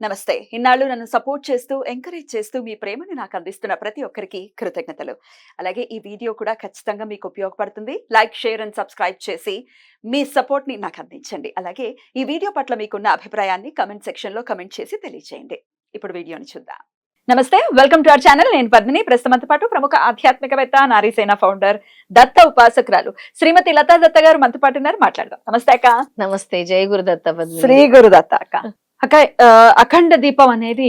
నమస్తే. ఇన్నాళ్ళు నన్ను సపోర్ట్ చేస్తూ ఎంకరేజ్ చేస్తూ మీ ప్రేమను నాకు అందిస్తున్న ప్రతి ఒక్కరికి కృతజ్ఞతలు. అలాగే ఈ వీడియో కూడా ఖచ్చితంగా మీకు ఉపయోగపడుతుంది. లైక్ షేర్ అండ్ సబ్స్క్రైబ్ చేసి మీ సపోర్ట్ని నాకు అందించండి. అలాగే ఈ వీడియో పట్ల మీకున్న అభిప్రాయాన్ని కమెంట్ సెక్షన్లో కమెంట్ చేసి తెలియజేయండి ఇప్పుడు వీడియోని చూద్దాం. నమస్తే. Welcome to our channel. నేను పద్మిని. ప్రస్తుతంతో పాటు ప్రముఖ ఆధ్యాత్మికవేత్త నారీసేన ఫౌండర్ దత్త ఉపాసకురాలు శ్రీమతి లతా దత్త గారు మనతో పాటు ఉన్నారు. మాట్లాడదాం. నమస్తే అక్క. నమస్తే. జై గురుదత్త. శ్రీ గురుదత్త అక్క. అక్క ఆ, అఖండ దీపం అనేది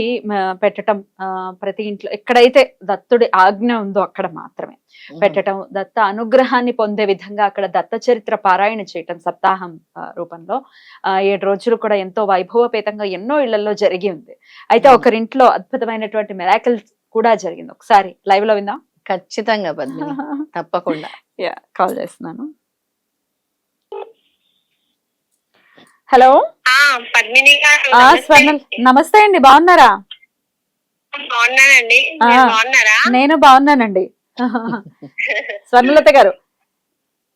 ఆ, ప్రతి ఇంట్లో ఎక్కడైతే దత్తుడి ఆజ్ఞ ఉందో అక్కడ మాత్రమే. పెట్టటం దత్త అనుగ్రహాన్ని పొందే విధంగా అక్కడ దత్త చరిత్ర పారాయణ చేయటం సప్తాహం రూపంలో ఆ, ఏడు రోజులు కూడా ఎంతో వైభవపేతంగా ఎన్నో ఇళ్ళలో జరిగి ఉంది. అయితే. ఒకరింట్లో అద్భుతమైనటువంటి మెరాకిల్ కూడా జరిగింది. ఒకసారి లైవ్లో విందాం. ఖచ్చితంగా తప్పకుండా. కాల్ చేస్తున్నాను. హలో? పద్మిని గారు. స్వర్ణ. నమస్తే అండి బాగున్నారా? బాగున్నానండి. బాగున్నారా? నేను బాగున్నానండి. స్వర్ణలత గారు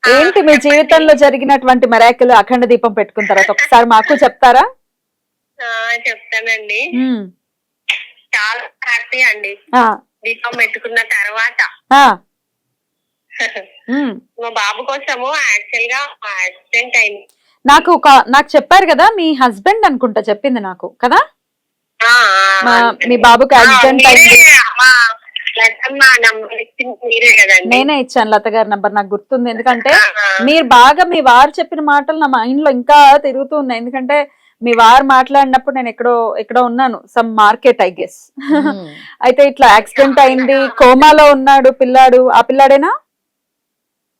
ఏంటి మీ జీవితంలో జరిగినటువంటి మెరాకిల్ అఖండ దీపం పెట్టుకున్న తర్వాత ఒకసారి మాకు చెప్తారా? ఆ, చెప్తానండి. చాలా హ్యాపీ అండి. దీపం పెట్టుకున్న తర్వాత. మా బాబు కోసము యాక్చువల్గా యాక్సిడెంట్ అయింది. నాకు ఒక నాకు చెప్పారు కదా మీ హస్బెండ్ అనుకుంటా చెప్పింది నాకు కదా? మా బాబుకి ఆ, యాక్సిడెంట్ అయింది. నేనే ఇచ్చాను లత గారి నంబర్ నాకు గుర్తుంది. ఎందుకంటే. మీరు బాగా మీ వారు చెప్పిన మాటలు నా మైండ్లో ఇంకా తిరుగుతూ ఉన్నాయి. ఎందుకంటే మీ వారు మాట్లాడినప్పుడు నేను ఎక్కడో ఎక్కడో ఉన్నాను సమ్ మార్కెట్ ఐ గెస్. అయితే ఇట్లా యాక్సిడెంట్ అయింది కోమాలో ఉన్నాడు పిల్లాడు ఆ పిల్లాడేనా?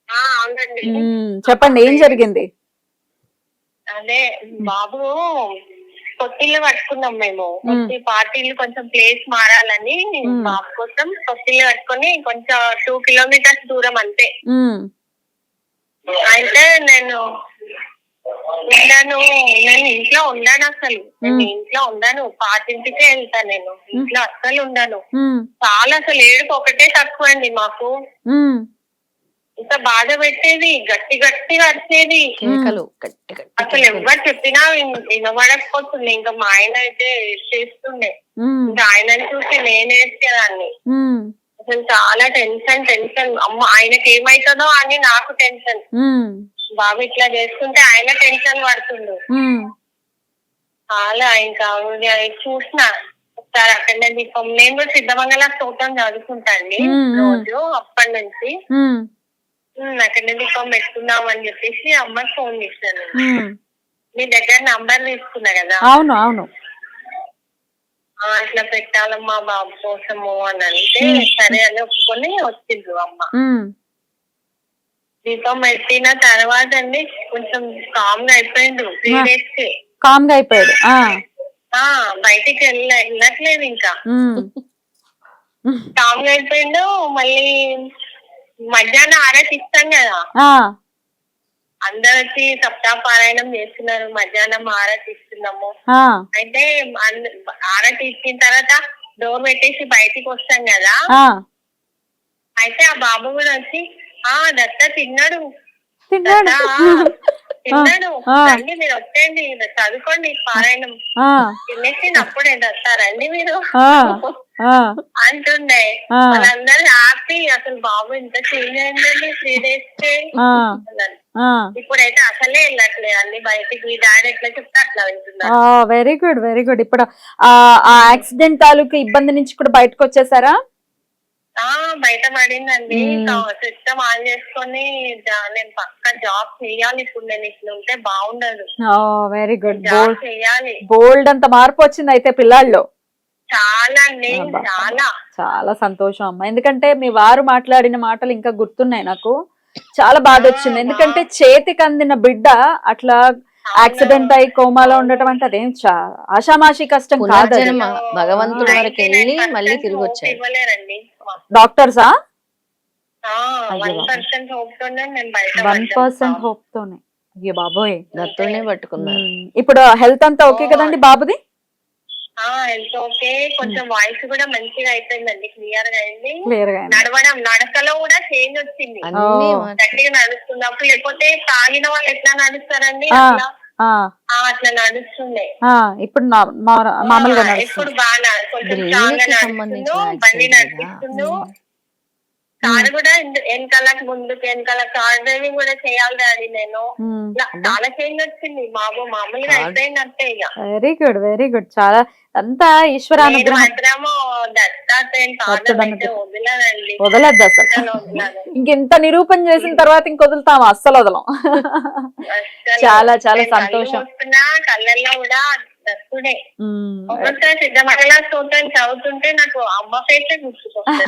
ఆ, అవునండి. మ్మ్. చెప్పండి ఏం జరిగింది? అదే బాబు కొత్తిల్లు పట్టుకున్నాం మేము కొత్తి పార్టీలు కొంచెం ప్లేస్ మారాలని. బాబు కోసం కొత్తిల్లు పట్టుకొని కొంచెం టూ కిలోమీటర్స్ దూరం అంతే. అయితే నేను ఉండను నేను ఇంట్లో ఉండను అసలు నేను. ఇంట్లో ఉండను పాతింటికే వెళ్తాను నేను ఇంట్లో అస్సలు ఉండను మ్మ్. చాలా అసలు ఏడుపు ఒకటే తక్కువ అండి మాకు. ఇంత బాధ పెట్టేది గట్టి గట్టిగా కేకలు గట్టి గట్టి అసలు. ఎవరు చెప్పినా విన్- వినబడకపోతుండే ఇంకా మా ఆయన అయితే చేస్తుండే. ఇంకా ఆయనని చూసి నేనే దాన్ని. అసలు చాలా టెన్షన్ టెన్షన్ అమ్మ ఆయనకి ఏమైతుందో అని నాకు టెన్షన్. బాబు ఇట్లా చేసుకుంటే ఆయన టెన్షన్ పడుతుండు. చాలా ఇంకా ఇక చూసిన ఒకసారి అక్కడనే దీపం నేను కూడా సిద్ధమంగళ స్తోత్రం చదువుకుంటా అండి మ్మ్. రోజు అప్పటి నుంచి. ఉమ్, అక్కడనే దీపం పెట్టుకుందాం అని చెప్పేసి అమ్మకి ఫోన్ చేశాను. మీ దగ్గర నంబర్ తీసుకున్నా కదా అవును అవును ఆ, ఇట్లా పెట్టాలమ్మా బాబు కోసము అని అంటే. సరే అని ఒప్పుకొని వచ్చిండ్రు అమ్మ మ్మ్. దీపం పెట్టిన తర్వాత అండి కొంచెం కామ్గా అయిపోయిండు త్రీ. డేస్ కామ్గా అయిపోయాడు బయటికి వెళ్ళ వెళ్ళట్లేదు ఇంకా. కామ్ గా అయిపోయిండు మళ్ళీ మధ్యాహ్నం ఆరతి ఇస్తాం కదా ఆ. వచ్చి సప్తాహ పారాయణం చేస్తున్నారు మధ్యాహ్నం ఆరతి ఇస్తున్నాము ఆ. అయితే ఆరతి ఇచ్చిన తర్వాత డోర్ పెట్టేసి బయటికి వస్తాం కదా ఆ. అయితే ఆ బాబు కూడా వచ్చి ఆ దత్త తిన్నాడు తిన్నాడు దత్త తిన్నాడు ఆ. రండి మీరు వచ్చేయండి చదువుకోండి పారాయణం ఆ. తినేసి అప్పుడే దత్త రండి మీరు ఆ. అంటుండే. వాళ్ళందరూ హ్యాపీ అసలు బాబు ఇంత చేంజ్ అయిందండి త్రీ డేస్కి. ఇప్పుడైతే అసలే వెళ్ళట్లేదు అన్ని బయటికి. మీ డాడీ ఎట్లా చెప్తే అట్లా వింటున్నారు. వెరీ గుడ్ వెరీ గుడ్ ఇప్పుడు ఆ యాక్సిడెంట్ తాలూకు ఇబ్బంది నుంచి కూడా బయటకు వచ్చేసారా? ఆ బయట పడిందండి. సిస్టమ్ ఆన్ చేసుకొని నేను పక్క జాబ్ చేయాలి ఇప్పుడు. నేను ఇట్లా ఉంటే బాగుండదు. వెరీ గుడ్ జాబ్ చేయాలి. బోల్డ్ అంత మార్పు వచ్చింది అయితే పిల్లాల్లో. చాలా. చాలా. చాలా సంతోషం అమ్మ. ఎందుకంటే మీ వారు మాట్లాడిన మాటలు ఇంకా గుర్తున్నాయి నాకు. చాలా బాధ వచ్చింది. ఎందుకంటే చేతికి అందిన బిడ్డ అట్లా యాక్సిడెంట్ అయి కోమాలో ఉండటం అంటే అదేం చా ఆషామాషి కష్టం కాదు భగవంతుడి వరకు వెళ్ళి 99% మళ్ళీ తిరిగి ఇవ్వలేరండి. డాక్టర్సా? వన్. పర్సెంట్ హోప్ తోనే అయ్యో బాబోయ్. దత్తుడినే పట్టుకున్నారు. ఇప్పుడు హెల్త్ అంతా ఓకే కదండి బాబుది? Health okay. కొంచెం వాయిస్ కూడా మంచిగా అయిపోయిందండి క్లియర్గా అయింది. నడవడం నడకలో కూడా చేంజ్ వచ్చింది. గట్టిగా నడుస్తున్నప్పుడు లేకపోతే తాగిన వాళ్ళు ఎట్లా నడుస్తారండి? ఆ. అట్లా. ఆ, ఆ, అట్లా నడుస్తుండే. ఆ, ఇప్పుడు మామూలుగా నడుస్తుంది. ఇప్పుడు బాగా కొంచెం బండి accident కదా. నడిపిస్తుండు. కారు కూడా వెనకాలకు ముందుకు వెనకాల కార్ డ్రైవింగ్ కూడా చేయాలి డాడీ నేను. చాలా చేంజ్ వచ్చింది. బాబు మామూలుగా Car- అయిపోయినట్టే ఇక వెరీ గుడ్ వెరీ గుడ్ చాలా అంతా ఈశ్వరానుగ్రహం. వదలద్దు అసలు. ఇంకెంత నిరూపణ చేసిన తర్వాత ఇంక వదులుతాం అస్సలు వదలం. చాలా చాలా సంతోషం. కళ్ళల్లో కూడా దత్తుడే. ఒక్కొక్కసారి సిద్ధమంగళ స్తోత్రం చదువుతుంటే నాకు అమ్మ ఫేసే గుర్తుకొస్తుంది.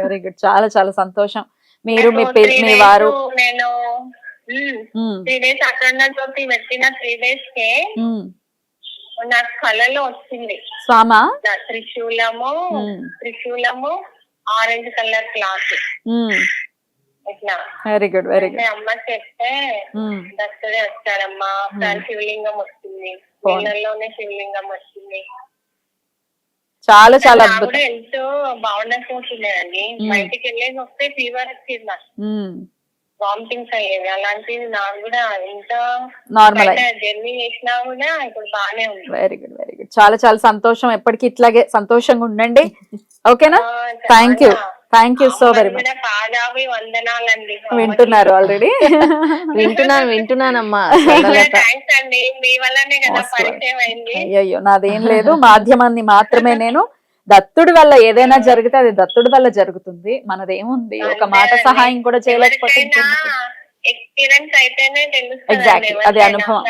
వెరీ గుడ్ చాలా చాలా సంతోషం. మీరు మీ మీ వారు నేను త్రీ డేస్ అఖండ జ్యోతి పెట్టిన త్రీ డేస్ కే. నాకు కళలో వచ్చింది. స్వామా? త్రిశూలము త్రిశూలము orange colour cloth. Very good very good అమ్మ చెప్తే ఉమ్. దత్తుడే వచ్చాడమ్మా ఒకసారి శివలింగం బాగుంది. నీళ్ళలోనే శివలింగం వచ్చింది చాలా చాలా అద్భుతం. హెల్త్ బాగుండకపోతుండేదండి మ్మ్. బయటికి వెళ్ళేసి వస్తే ఫీవర్ వచ్చింది నాకు. వామిటింగ్స్ అయ్యేవి అలాంటివి నాకు కూడా ఎంత నార్మల్ జర్నీ చేసినా కూడా ఇప్పుడు బాగానే ఉంది. వెరీ గుడ్ వెరీ గుడ్ చాలా చాలా సంతోషం. ఎప్పటికీ ఇట్లాగే సంతోషంగా ఉండండి. ఓకేనా thank you. Thank you so very much వింటున్నారు ఆల్రెడీ వింటున్నాను వింటున్నానమ్మా. స్వర్ణలత థ్యాంక్స్ అండి. మీ వల్లనే కదా Most పరిచయం అయింది. అయ్యయ్యో నాదేం లేదు. మాధ్యమాన్ని మాత్రమే నేను దత్తుడి వల్ల ఏదైనా జరిగితే అది దత్తుడి వల్ల జరుగుతుంది. మనదేముంది? ఒక మాట సహాయం కూడా చేయలేకపోతే ఎక్స్పీరియన్స్ అయితేనే తెలుస్తుంది ఎగ్జాక్ట్లీ అది అనుభవం.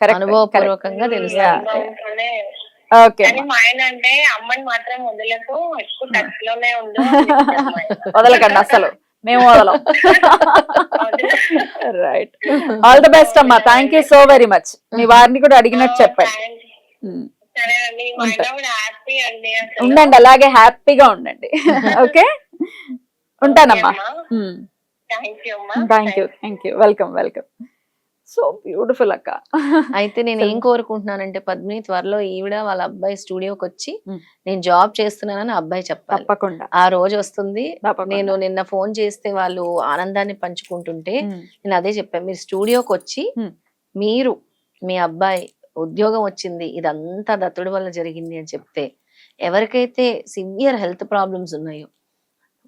కరెక్ట్ అనుభవపూర్వకంగా తెలుస్తుంది. కానీ మా ఆయన అంటే అమ్మని మాత్రం వదలకు ఎక్కువ టచ్లోనే ఉండు. వదలకండి అసలు మేము వదలం. రైట్ ఆల్ ద బెస్ట్ అమ్మా. Thank you so very much మీ వారిని కూడా అడిగినట్టు చెప్పండి. అండి. అసలు. ఉండండి అలాగే హ్యాపీగా ఉండండి. ఓకే ఉంటానమ్మా. Thank you thank you welcome welcome so beautiful అక్క అయితే నేను ఏం కోరుకుంటున్నానంటే పద్మిని త్వరలో ఈవిడ వాళ్ళ అబ్బాయి స్టూడియోకి వచ్చి ఉమ్. నేను జాబ్ చేస్తున్నానని అబ్బాయి చెప్పాలి తప్పకుండా ఆ రోజు వస్తుంది. నేను నిన్న ఫోన్ చేస్తే వాళ్ళు ఆనందాన్ని పంచుకుంటుంటే ఉమ్. నేను అదే చెప్పాను మీరు స్టూడియోకి వచ్చి Hmm. మీరు మీ అబ్బాయి ఉద్యోగం వచ్చింది ఇదంతా దత్తుడి వల్ల జరిగింది అని చెప్తే ఎవరికైతే సివియర్ హెల్త్ ప్రాబ్లమ్స్ ఉన్నాయో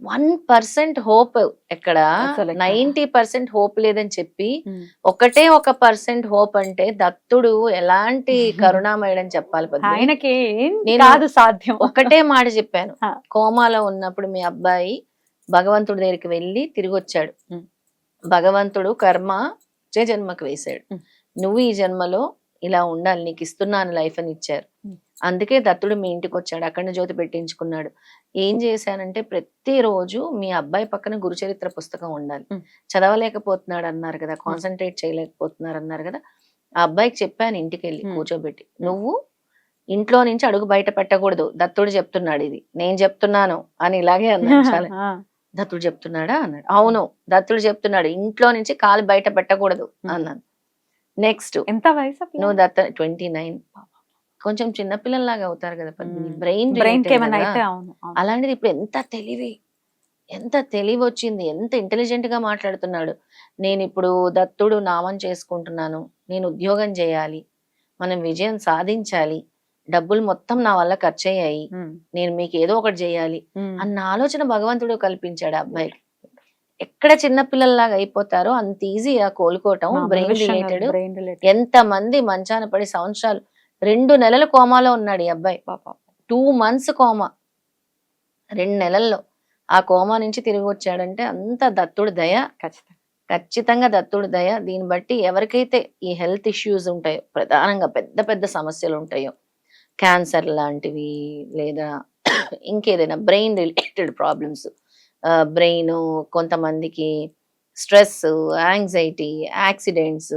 వన్ పర్సెంట్ హోప్ ఎక్కడ? నైన్టీ పర్సెంట్ హోప్ లేదని చెప్పి. ఒకటే ఒక పర్సెంట్ హోప్ అంటే దత్తుడు ఎలాంటి కరుణామయుడని చెప్పాలి. ఆయనకి నేను- కాదు సాధ్యం ఒకటే మాట చెప్పాను. కోమాలో ఉన్నప్పుడు మీ అబ్బాయి భగవంతుడి దగ్గరికి వెళ్ళి తిరిగి వచ్చాడు. భగవంతుడు కర్మ వచ్చే జన్మకు వేశాడు. నువ్వు ఈ జన్మలో ఇలా ఉండాలి నీకు ఇస్తున్నాను లైఫ్ అని ఇచ్చారు. ఉమ్. అందుకే దత్తుడు మీ ఇంటికి వచ్చాడు అక్కడ జ్యోతి పెట్టించుకున్నాడు. ఏం చేశానంటే ప్రతిరోజు మీ అబ్బాయి పక్కన గురుచరిత్ర పుస్తకం ఉండాలి. ఉమ్. చదవలేకపోతున్నాడు అన్నారు కదా కాన్సన్ట్రేట్ చేయలేకపోతున్నారు అన్నారు కదా ఆ అబ్బాయికి చెప్పాను ఇంటికి వెళ్ళి. కూర్చోబెట్టి నువ్వు ఇంట్లో నుంచి అడుగు బయట పెట్టకూడదు దత్తుడు చెప్తున్నాడు ఇది నేను చెప్తున్నాను అని ఇలాగే అన్నాడు. చాలా దత్తుడు చెప్తున్నాడా? అన్నాడు. అవును దత్తుడు చెప్తున్నాడు ఇంట్లో నుంచి కాలు బయట పెట్టకూడదు Hmm. అన్నాను. నెక్స్ట్ ఎంత వయసు నువ్వు దత్త ట్వంటీ నైన్ కొంచెం చిన్నపిల్లల్లాగా అవుతారు కదా. Brain brain. అలాంటిది ఇప్పుడు ఎంత తెలివి ఎంత తెలివి వచ్చింది ఎంత ఇంటెలిజెంట్గా మాట్లాడుతున్నాడు నేను ఇప్పుడు దత్తుడు నామం చేసుకుంటున్నాను నేను ఉద్యోగం చేయాలి మనం విజయం సాధించాలి డబ్బులు మొత్తం నా వల్ల ఖర్చు అయ్యాయి. నేను మీకు ఏదో ఒకటి చేయాలి. అన్న ఆలోచన భగవంతుడు కల్పించాడు అబ్బాయికి ఎక్కడ చిన్న పిల్లల్లాగా అయిపోతారో అంత ఈజీగా కోలుకోవటం బ్రెయిన్ రిలేటెడ్. ఎంత మంది మంచాన పడి సంవత్సరాలు రెండు నెలలు కోమాలో ఉన్నాడు ఈ అబ్బాయి. పాపం. Two months coma. రెండు నెలల్లో. ఆ కోమా నుంచి తిరిగి వచ్చాడంటే అంత దత్తుడు దయ. ఖచ్చితంగా. ఖచ్చితంగా దత్తుడు దయ. దీన్ని బట్టి ఎవరికైతే ఈ హెల్త్ ఇష్యూస్ ఉంటాయో ప్రధానంగా పెద్ద పెద్ద సమస్యలు ఉంటాయో క్యాన్సర్ లాంటివి లేదా ఇంకేదైనా బ్రెయిన్ రిలేటెడ్ ప్రాబ్లమ్స్ బ్రెయిన్ కొంతమందికి స్ట్రెస్ యాంగ్జైటీ యాక్సిడెంట్స్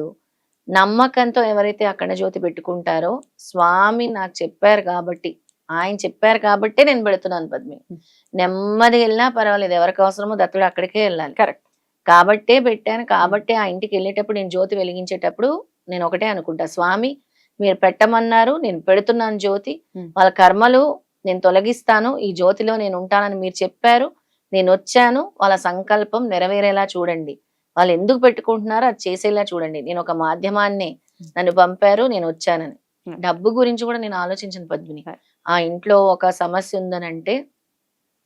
నమ్మకంతో ఎవరైతే అక్కడ జ్యోతి పెట్టుకుంటారో స్వామి నాకు చెప్పారు కాబట్టి ఆయన చెప్పారు కాబట్టే నేను పెడుతున్నాను Hmm. నెమ్మది వెళ్ళినా పర్వాలేదు ఎవరికి అవసరమో దత్తుడు అక్కడికే వెళ్ళాలి కరెక్ట్ కాబట్టే పెట్టాను కాబట్టే ఆ ఇంటికి వెళ్ళేటప్పుడు నేను జ్యోతి వెలిగించేటప్పుడు నేను ఒకటే అనుకుంటా స్వామి మీరు పెట్టమన్నారు నేను పెడుతున్నాను జ్యోతి. వాళ్ళ కర్మలు నేను తొలగిస్తాను ఈ జ్యోతిలో నేను ఉంటానని మీరు చెప్పారు నేను వచ్చాను వాళ్ళ సంకల్పం నెరవేరేలా చూడండి వాళ్ళు ఎందుకు పెట్టుకుంటున్నారో అది చేసేలా చూడండి నేను ఒక మాధ్యమాన్ని నన్ను పంపారు నేను వచ్చానని. డబ్బు గురించి కూడా నేను ఆలోచించిన పద్మిని. ఆ ఇంట్లో ఒక సమస్య ఉందని అంటే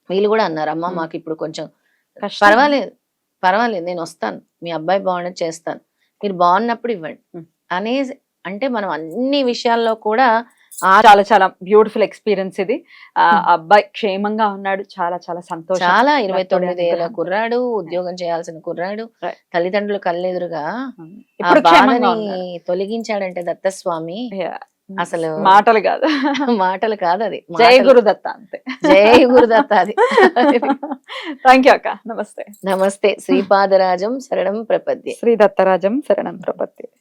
వీళ్ళు కూడా అన్నారు అమ్మ. మాకు ఇప్పుడు కొంచెం. పర్వాలేదు పర్వాలేదు నేను వస్తాను మీ అబ్బాయి బాగున్నది చేస్తాను మీరు బాగున్నప్పుడు ఇవ్వండి. అనేసి అంటే మనం అన్ని విషయాల్లో కూడా చాలా చాలా బ్యూటిఫుల్ ఎక్స్పీరియన్స్ ఇది. ఆ Hmm. అబ్బాయి క్షేమంగా ఉన్నాడు. చాలా చాలా సంతోషం. చాలా ఇరవై తొమ్మిది ఏళ్ళ. కుర్రాడు ఉద్యోగం చేయాల్సిన కుర్రాడు. తల్లిదండ్రులు కళ్ళెదురుగా ఉన్నాడు. తొలగించాడంటే దత్తస్వామి. అసలు మాటలు కాదు. మాటలు కాదు అది. జై మాటలు. గురుదత్త అంతే. జై గురుదత్త అది. థ్యాంక్ యూ అక్క. నమస్తే. నమస్తే. శ్రీపాదరాజం శరణం ప్రపద్యే. శ్రీ దత్తరాజం శరణం ప్రపత్తి